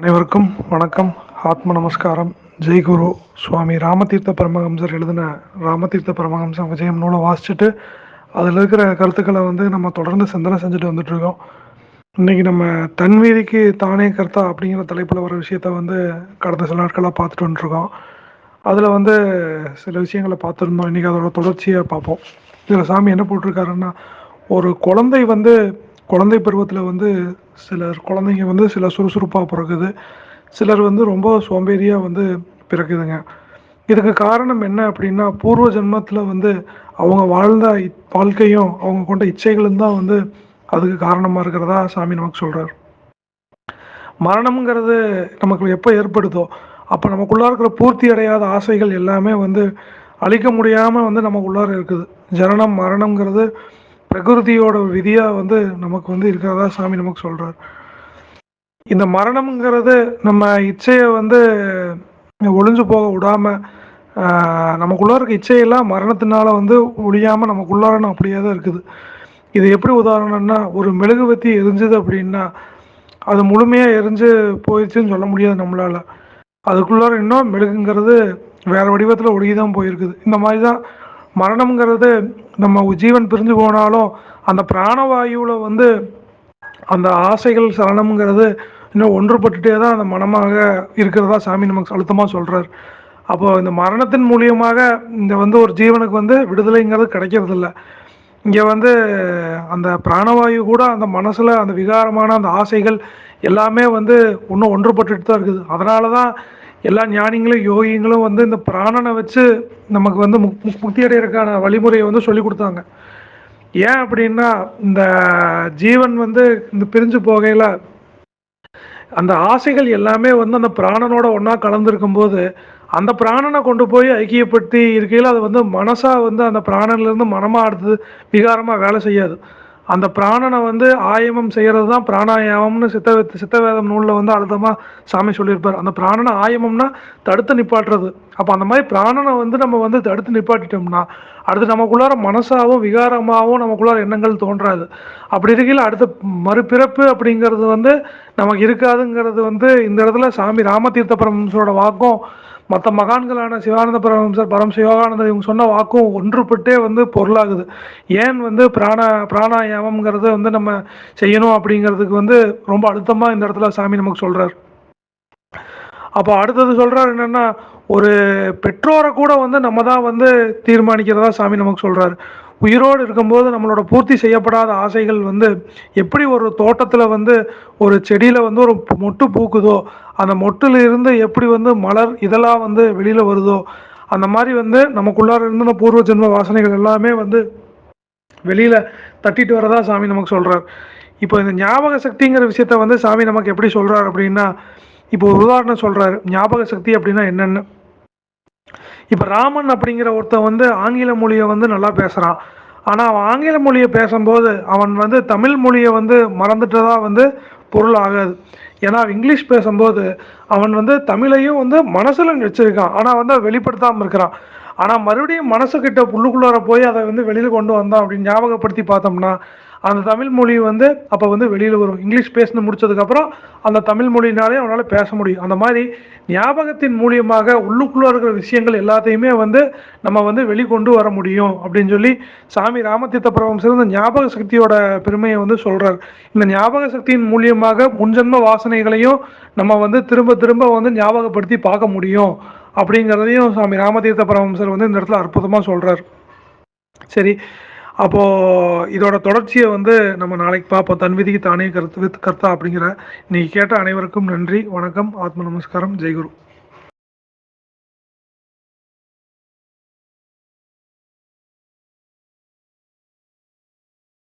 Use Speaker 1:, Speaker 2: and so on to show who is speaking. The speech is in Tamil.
Speaker 1: அனைவருக்கும் வணக்கம். ஆத்ம நமஸ்காரம். ஜெய்குரு சுவாமி ராமதீர்த்த பரமஹம்சர் எழுதின ராமதீர்த்த பரமஹம்சம் விஜயம் நூலை வாசிச்சுட்டு அதில் இருக்கிற கருத்துக்களை வந்து நம்ம தொடர்ந்து சிந்தனை செஞ்சுட்டு வந்துட்டுருக்கோம். இன்னைக்கு நம்ம தன்வீதிக்கு தானே கர்த்தா அப்படிங்கிற தலைப்பில் வர விஷயத்த வந்து கடந்த சில நாட்களாக பார்த்துட்டு வந்துருக்கோம் அதில் வந்து சில விஷயங்களை பார்த்துருந்தோம். இன்றைக்கி அதோட தொடர்ச்சியை பார்ப்போம். இதில் சாமி என்ன போட்டிருக்காருன்னா ஒரு குழந்தை வந்து குழந்தை பருவத்தில் வந்து சிலர் குழந்தைங்க வந்து சில சுறுசுறுப்பாக பிறக்குது. சிலர் வந்து ரொம்ப சோம்பேறியாக வந்து பிறக்குதுங்க. இதுக்கு காரணம் என்ன அப்படின்னா பூர்வ ஜென்மத்தில் வந்து அவங்க வாழ்ந்த வாழ்க்கையும் அவங்க கொண்ட இச்சைகளும் தான் வந்து அதுக்கு காரணமாக இருக்கிறதா சாமி நமக்கு சொல்கிறார் மரணம்ங்கிறது நமக்கு எப்போ ஏற்படுதோ அப்போ நமக்குள்ளார இருக்கிற பூர்த்தி அடையாத ஆசைகள் எல்லாமே வந்து அழிக்க முடியாமல் வந்து நமக்குள்ளார இருக்குது. ஜனனம் மரணம்ங்கிறது பிரகிருதியோட விதியாக வந்து நமக்கு வந்து இருக்கிறதா சாமி நமக்கு சொல்கிறார் இந்த மரணம்ங்கிறது நம்ம இச்சையை வந்து ஒளிஞ்சு போக விடாமல் நமக்குள்ளே நமக்குள்ளார இருக்க இச்சையெல்லாம் மரணத்தினால வந்து ஒழியாமல் நமக்குள்ளார அப்படியே தான் இருக்குது. இது எப்படி உதாரணம்னா ஒரு மெழுகுவத்தி எரிஞ்சுது அப்படின்னா அது முழுமையாக எரிஞ்சு போயிடுச்சுன்னு சொல்ல முடியாது நம்மளால. அதுக்குள்ளார இன்னும் மெழுகுங்கிறது வேறு வடிவத்தில் ஒழுகி தான் போயிருக்குது. இந்த மாதிரி தான் மரணம்ங்கிறது நம்ம ஜீவன் பிரிஞ்சு போனாலும் அந்த பிராணவாயுவில் வந்து அந்த ஆசைகள் சலனம்ங்கிறது இன்னும் ஒன்றுபட்டுட்டே தான் அந்த மனமாக இருக்கிறதா சாமி நமக்கு அழுத்தமாக சொல்கிறார் அப்போது இந்த மரணத்தின் மூலியமாக இந்த வந்து ஒரு ஜீவனுக்கு வந்து விடுதலைங்கிறது கிடைக்கிறதில்ல. இங்கே வந்து அந்த பிராணவாயு கூட அந்த மனசில் அந்த விகாரமான அந்த ஆசைகள் எல்லாமே வந்து இன்னும் ஒன்றுபட்டுட்டு தான் இருக்குது. அதனால தான் எல்லா ஞானிங்களும் யோகிங்களும் வந்து இந்த பிராணனை வச்சு நமக்கு வந்து முக் முக்- முக்தி அடையிறதுக்கான வழிமுறையை வந்து சொல்லி கொடுத்தாங்க. ஏன் அப்படின்னா இந்த ஜீவன் வந்து இந்த பிரிஞ்சு போகையில் அந்த ஆசைகள் எல்லாமே வந்து அந்த பிராணனோட ஒன்றா கலந்துருக்கும் போது அந்த பிராணனை கொண்டு போய் ஐக்கியப்படுத்தி இருக்கையில் அது வந்து மனசாக வந்து அந்த பிராணன்லேருந்து மனமாக அடுத்தது விகாரமாக வேலை செய்யாது. அந்த பிராணனை வந்து ஆயமம் செய்கிறது தான் பிராணாயாமம்னு சித்த சித்தவேதம் நூலில் வந்து அழுத்தமாக சாமி சொல்லியிருப்பார். அந்த பிராணனை ஆயமம்னா தடுத்து நிப்பாட்டுறது. அப்போ அந்த மாதிரி பிராணனை வந்து நம்ம வந்து தடுத்து நிப்பாட்டிட்டோம்னா அடுத்து நமக்குள்ளார மனசாகவும் விகாரமாகவும் நமக்குள்ளார எண்ணங்கள் தோன்றாது. அப்படி இருக்கையில் அடுத்த மறுபிறப்பு அப்படிங்கிறது வந்து நமக்கு இருக்காதுங்கிறது வந்து இந்த இடத்துல சாமி ராமதீர்த்த பரமஹம்சரோட வாக்கும் மற்ற மகான்களான சிவானந்த பரமசர் பரம் சிவானந்தர் இவங்க சொன்ன வாக்கும் ஒன்றுபட்டே வந்து பொருளாகுது. ஏன் வந்து பிராண பிராணாயாமங்கிறத வந்து நம்ம செய்யணும் அப்படிங்கிறதுக்கு வந்து ரொம்ப அழுத்தமாக இந்த இடத்துல சாமி நமக்கு சொல்கிறார் அப்போ அடுத்தது சொல்கிறார் என்னென்னா ஒரு பெற்றோரை கூட வந்து நம்ம தான் வந்து தீர்மானிக்கிறதா சாமி நமக்கு சொல்கிறாரு உயிரோடு இருக்கும்போது நம்மளோட பூர்த்தி செய்யப்படாத ஆசைகள் வந்து எப்படி ஒரு தோட்டத்தில் வந்து ஒரு செடியில் வந்து ஒரு மொட்டு பூக்குதோ அந்த மொட்டில் இருந்து எப்படி வந்து மலர் இதெல்லாம் வந்து வெளியில் வருதோ அந்த மாதிரி வந்து நமக்குள்ளார இருந்து இந்த பூர்வ ஜென்ம வாசனைகள் எல்லாமே வந்து வெளியில் தட்டிட்டு வரதா சாமி நமக்கு சொல்கிறார் இப்போ இந்த ஞாபக சக்திங்கிற விஷயத்த வந்து சாமி நமக்கு எப்படி சொல்கிறார் அப்படின்னா இப்போ ஒரு உதாரணம் சொல்கிறாரு ஞாபக சக்தி அப்படின்னா என்னென்னு. இப்போ ராமன் அப்படிங்கிற ஒருத்தன் வந்து ஆங்கில மொழியை வந்து நல்லா பேசுகிறான் ஆனால் அவன் ஆங்கில மொழியை பேசும்போது அவன் வந்து தமிழ் மொழியை வந்து மறந்துட்டதா வந்து பொருள் ஆகாது. ஏன்னா அவன் இங்கிலீஷ் பேசும்போது அவன் வந்து தமிழையும் வந்து மனசில் வச்சிருக்கான் ஆனால் வந்து வெளிப்படுத்தாமல் இருக்கிறான். ஆனால் மறுபடியும் மனசுக்கிட்ட புள்ளுக்குள்ளார போய் அதை வந்து வெளியில் கொண்டு வந்தான் அப்படின்னு ஞாபகப்படுத்தி பார்த்தோம்னா அந்த தமிழ் மொழி வந்து அப்போ வந்து வெளியில் வரும் இங்கிலீஷ் பேசினு முடிச்சதுக்கப்புறம் அந்த தமிழ் மொழினாலே அவனால் பேச முடியும். அந்த மாதிரி ஞாபகத்தின் மூலியமாக உள்ளுக்குள்ளே இருக்கிற விஷயங்கள் எல்லாத்தையுமே வந்து நம்ம வந்து வெளிக்கொண்டு வர முடியும் அப்படின்னு சொல்லி சாமி ராமதீர்த்த பரமஹம்சர் இந்த ஞாபக சக்தியோட பெருமையை வந்து சொல்கிறார் இந்த ஞாபக சக்தியின் மூலியமாக முன்ஜென்ம வாசனைகளையும் நம்ம வந்து திரும்ப திரும்ப வந்து ஞாபகப்படுத்தி பார்க்க முடியும் அப்படிங்கிறதையும் சாமி ராமதீர்த்த பரமஹம்சர் வந்து இந்த இடத்துல அற்புதமாக சொல்கிறார் சரி அப்போ இதோட தொடர்ச்சியை வந்து நம்ம நாளைக்கு பார்ப்போம். தன் விதிக்கு தானே கருத்து வித் கர்த்தா அப்படிங்கிற நீங்கள் கேட்ட அனைவருக்கும் நன்றி வணக்கம் ஆத்ம நமஸ்காரம் ஜெய்குரு.